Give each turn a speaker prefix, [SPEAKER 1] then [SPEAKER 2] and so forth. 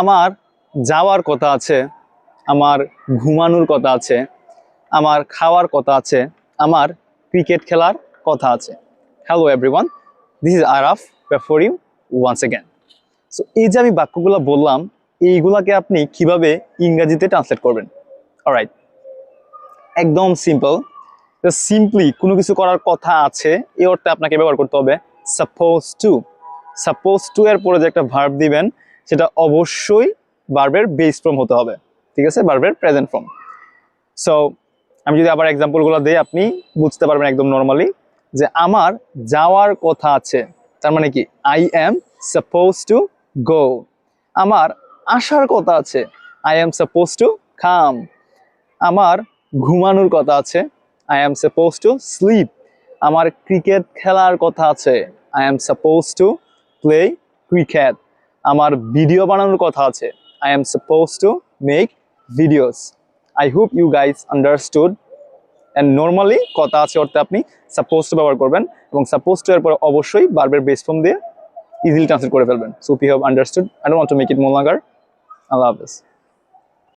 [SPEAKER 1] আমার যাওয়ার কথা আছে, আমার ঘুমানোর কথা আছে, আমার খাওয়ার কথা আছে, আমার ক্রিকেট খেলার কথা আছে। Hello everyone this is Araf for you once again so এই যে আমি বাক্যগুলো বললাম, এইগুলাকে আপনি কীভাবে ইংরাজিতে ট্রান্সলেট করবেন? অলরাইট একদম সিম্পল সিম্পলি কোনো কিছু করার কথা আছে, এই অর্থে আপনাকে ব্যবহার করতে হবে সাপোজ টু সাপোজ টু এর পরে যে একটা ভার্ব দিবেন সেটা অবশ্যই ভার্বের বেস ফর্ম হতে হবে, ঠিক আছে? ভার্বের প্রেজেন্ট ফর্ম সো আমি যদি আবার এক্সাম্পলগুলো দিই, আপনি বুঝতে পারবেন একদম নর্মালি যে আমার যাওয়ার কথা আছে, তার মানে কি? I am suppose to go আমার আসার কথা আছে আই এম সাপোজ টু খাম আমার ঘুমানোর কথা আছে I am suppose to sleep আমার ক্রিকেট খেলার কথা আছে I am suppose to play cricket আমার ভিডিও বানানোর কথা আছে। I am suppose to make videos I hope you guys understood and normally কথা আছে অর্থে আপনি সাপোজ টু ব্যবহার করবেন এবং সাপোজ টু এর পরে অবশ্যই বারবার বেস ফর্ম দিয়ে ইজিলি ট্রান্সলেট করে ফেলবেন। So you have understood I don't want to make it মোলাগার আল্লাহ হাফেজ।